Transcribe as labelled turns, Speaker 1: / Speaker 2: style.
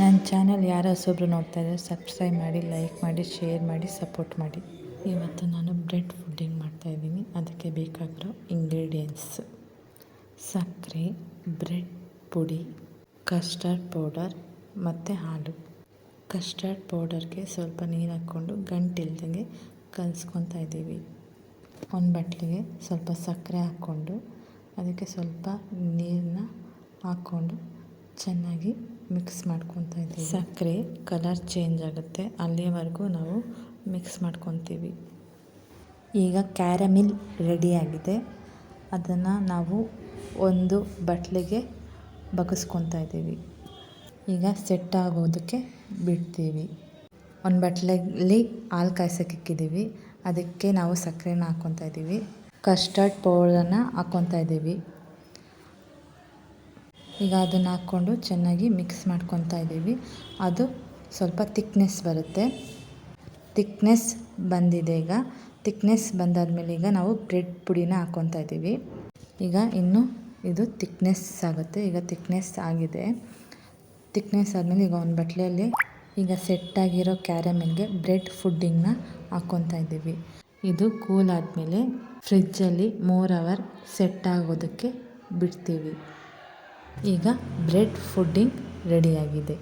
Speaker 1: ನನ್ನ ಚಾನಲ್ ಯಾರು ನೋಡ್ತಾ ಇದ್ದಾರೆ ಸಬ್ಸ್ಕ್ರೈಬ್ ಮಾಡಿ, ಲೈಕ್ ಮಾಡಿ, ಶೇರ್ ಮಾಡಿ, ಸಪೋರ್ಟ್ ಮಾಡಿ. ಇವತ್ತು ನಾನು ಬ್ರೆಡ್ ಫುಡ್ಡಿಂಗ್ ಮಾಡ್ತಾಯಿದ್ದೀನಿ ಅದಕ್ಕೆ ಬೇಕಾಗಿರೋ ಇಂಗ್ರೀಡಿಯೆಂಟ್ಸ್. ಸಕ್ಕರೆ, ಬ್ರೆಡ್ ಪುಡಿ, ಕಸ್ಟರ್ಡ್ ಪೌಡರ್ ಮತ್ತು ಹಾಲು. ಕಸ್ಟರ್ಡ್ ಪೌಡರ್ಗೆ ಸ್ವಲ್ಪ ನೀರು ಹಾಕ್ಕೊಂಡು ಗಂಟಿಲ್ದಂಗೆ ಕಲಿಸ್ಕೊತಾ ಇದ್ದೀವಿ. ಒಂದು ಬಟ್ಲಿಗೆ ಸ್ವಲ್ಪ ಸಕ್ಕರೆ ಹಾಕ್ಕೊಂಡು, ಅದಕ್ಕೆ ಸ್ವಲ್ಪ ನೀರನ್ನ ಹಾಕ್ಕೊಂಡು ಚೆನ್ನಾಗಿ ಮಿಕ್ಸ್ ಮಾಡ್ಕೊತಾ ಇದ್ದೀವಿ. ಸಕ್ಕರೆ ಕಲರ್ ಚೇಂಜ್ ಆಗುತ್ತೆ. ಅಲ್ಲಿಯವರೆಗೂ ನಾವು ಮಿಕ್ಸ್ ಮಾಡ್ಕೊತೀವಿ. ಈಗ ಕ್ಯಾರಮಿಲ್ ರೆಡಿಯಾಗಿದೆ ಅದನ್ನು ನಾವು ಒಂದು ಬಟ್ಲಿಗೆ ಬಗಸ್ಕೊತಾ ಇದ್ದೀವಿ. ಈಗ ಸೆಟ್ ಆಗೋದಕ್ಕೆ ಬಿಡ್ತೀವಿ. ಒಂದು ಬಟ್ಲಲ್ಲಿ ಹಾಲು ಕಾಯ್ಸೋಕೆ ಇಕ್ಕಿದ್ದೀವಿ ಅದಕ್ಕೆ ನಾವು ಸಕ್ಕರೆನ ಹಾಕ್ಕೊತಾ ಇದ್ದೀವಿ. ಕಸ್ಟರ್ಡ್ ಪೌಡರನ್ನು ಹಾಕ್ಕೊತಾ ಇದ್ದೀವಿ. ಈಗ ಅದನ್ನು ಹಾಕ್ಕೊಂಡು ಚೆನ್ನಾಗಿ ಮಿಕ್ಸ್ ಮಾಡ್ಕೊತಾ ಇದ್ದೀವಿ. ಅದು ಸ್ವಲ್ಪ ತಿಕ್ನೆಸ್ ಬರುತ್ತೆ. ತಿಕ್ನೆಸ್ ಬಂದಿದೆ ಈಗ. ತಿಕ್ನೆಸ್ ಬಂದಾದಮೇಲೆ ಈಗ ನಾವು ಬ್ರೆಡ್ ಪುಡಿನ ಹಾಕ್ಕೊತಾ ಇದ್ದೀವಿ. ಈಗ ಇನ್ನು ಇದು ತಿಕ್ನೆಸ್ ಆಗುತ್ತೆ. ಈಗ ತಿಕ್ನೆಸ್ ಆಗಿದೆ. ತಿಕ್ನೆಸ್ ಆದಮೇಲೆ ಈಗ ಒಂದು ಬಟ್ಲೆಯಲ್ಲಿ ಈಗ ಸೆಟ್ ಆಗಿರೋ ಕ್ಯಾರಮೆಲ್ಗೆ ಬ್ರೆಡ್ ಫುಡ್ಡಿಂಗ್ನ ಹಾಕ್ಕೊತಾ ಇದ್ದೀವಿ. ಇದು ಕೂಲ್ ಆದಮೇಲೆ ಫ್ರಿಜ್ಜಲ್ಲಿ ಮೂರು ಅವರ್ ಸೆಟ್ ಆಗೋದಕ್ಕೆ ಬಿಡ್ತೀವಿ. ಈಗ ಬ್ರೆಡ್ ಫುಡ್ಡಿಂಗ್ ರೆಡಿಯಾಗಿದೆ.